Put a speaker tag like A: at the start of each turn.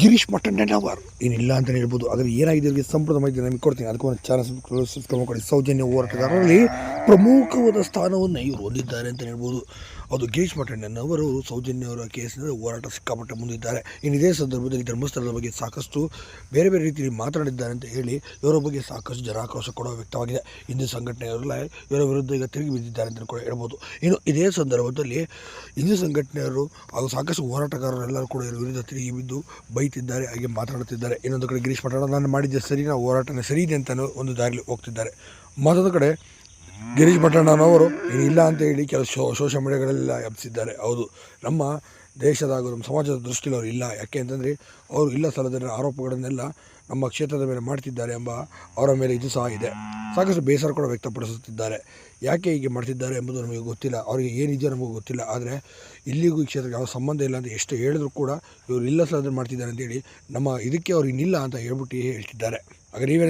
A: ಗಿರೀಶ್ ಮಟ್ಟಣ್ಣನವರ್ ಏನಿಲ್ಲ ಅಂತ ಹೇಳ್ಬೋದು. ಆದರೆ ಏನಾಗಿದೆ ಅವರಿಗೆ ಸಂಪೂರ್ಣ ಮಾಹಿತಿ ನಮಗೆ ಕೊಡ್ತೀನಿ. ಅದಕ್ಕೂ ಒಂದು ಚಾನಲ್ ಸೌಜನ್ಯ ಹೋರಾಟಗಾರರಲ್ಲಿ ಪ್ರಮುಖವಾದ ಸ್ಥಾನವನ್ನು ಇವರು ಹೊಂದಿದ್ದಾರೆ ಅಂತ ಹೇಳ್ಬೋದು. ಅದು ಗಿರೀಶ್ ಮಟ್ಟಣ್ಣನವರು ಸೌಜನ್ಯ ಅವರ ಕೇಸಿನಲ್ಲಿ ಹೋರಾಟ ಸಿಕ್ಕಾಪಟ್ಟೆ ಮುಂದಿದ್ದಾರೆ. ಇನ್ನು ಇದೇ ಸಂದರ್ಭದಲ್ಲಿ ಧರ್ಮಸ್ಥಳದ ಬಗ್ಗೆ ಸಾಕಷ್ಟು ಬೇರೆ ಬೇರೆ ರೀತಿಯಲ್ಲಿ ಮಾತನಾಡಿದ್ದಾರೆ ಅಂತ ಹೇಳಿ, ಇವರ ಬಗ್ಗೆ ಸಾಕಷ್ಟು ಜನಾಕ್ರೋಶ ಕೂಡ ವ್ಯಕ್ತವಾಗಿದೆ. ಹಿಂದೂ ಸಂಘಟನೆಯವರೆಲ್ಲ ಇವರ ವಿರುದ್ಧ ಈಗ ತಿರುಗಿ ಬಿದ್ದಿದ್ದಾರೆ ಅಂತ ಕೂಡ ಹೇಳ್ಬೋದು. ಇನ್ನು ಇದೇ ಸಂದರ್ಭದಲ್ಲಿ ಹಿಂದೂ ಸಂಘಟನೆಯವರು ಹಾಗೂ ಸಾಕಷ್ಟು ಹೋರಾಟಗಾರರೆಲ್ಲರೂ ಕೂಡ ಇವರ ವಿರುದ್ಧ ತಿರುಗಿ ಬಿದ್ದು ಬೈತಿದ್ದಾರೆ, ಹಾಗೆ ಮಾತನಾಡುತ್ತಿದ್ದಾರೆ ಇನ್ನೊಂದು ಕಡೆ ಗಿರೀಶ್ ನಾನು ಮಾಡಿದ್ದೆ ಸರಿ, ನಾವು ಹೋರಾಟನೇ ಸರಿ ಇದೆ ಅಂತ ಒಂದು ದಾರಿಲಿ ಹೋಗ್ತಿದ್ದಾರೆ. ಮತ್ತೊಂದು ಕಡೆ ಗಿರೀಶ್ ಭಟ್ಟಣ್ಣನವರು ಇಲ್ಲ ಅಂತ ಹೇಳಿ ಕೆಲವು ಶೋ ಸೋಷಿಯಲ್ ಮೀಡಿಯಾಗಳೆಲ್ಲ ಹೌದು, ನಮ್ಮ ದೇಶದ ನಮ್ಮ ಸಮಾಜದ ದೃಷ್ಟಿಯಲ್ಲಿ ಅವರು ಇಲ್ಲ. ಯಾಕೆ ಅಂತಂದರೆ, ಅವರು ಇಲ್ಲ ಸಲ್ಲದ ಆರೋಪಗಳನ್ನೆಲ್ಲ ನಮ್ಮ ಕ್ಷೇತ್ರದ ಮೇಲೆ ಮಾಡ್ತಿದ್ದಾರೆ ಎಂಬ ಅವರ ಮೇಲೆ ಇದು ಸಹ ಇದೆ. ಸಾಕಷ್ಟು ಬೇಸರ ಕೂಡ ವ್ಯಕ್ತಪಡಿಸುತ್ತಿದ್ದಾರೆ. ಯಾಕೆ ಹೀಗೆ ಮಾಡ್ತಿದ್ದಾರೆ ಎಂಬುದು ನಮಗೆ ಗೊತ್ತಿಲ್ಲ. ಅವರಿಗೆ ಏನಿದೆಯೋ ನಮಗೆ ಗೊತ್ತಿಲ್ಲ. ಆದರೆ ಇಲ್ಲಿಗೂ ಈ ಕ್ಷೇತ್ರಕ್ಕೆ ಯಾವ ಸಂಬಂಧ ಇಲ್ಲ ಅಂತ ಎಷ್ಟು ಹೇಳಿದ್ರು ಕೂಡ ಇವರು ಇಲ್ಲ ಸಲ ಮಾಡ್ತಿದ್ದಾರೆ ಅಂತೇಳಿ ನಮ್ಮ ಇದಕ್ಕೆ ಅವ್ರು ಇನ್ನಿಲ್ಲ ಅಂತ ಹೇಳ್ಬಿಟ್ಟು ಹೇಳ್ತಿದ್ದಾರೆ. ಹಾಗೆ ನೀವೇ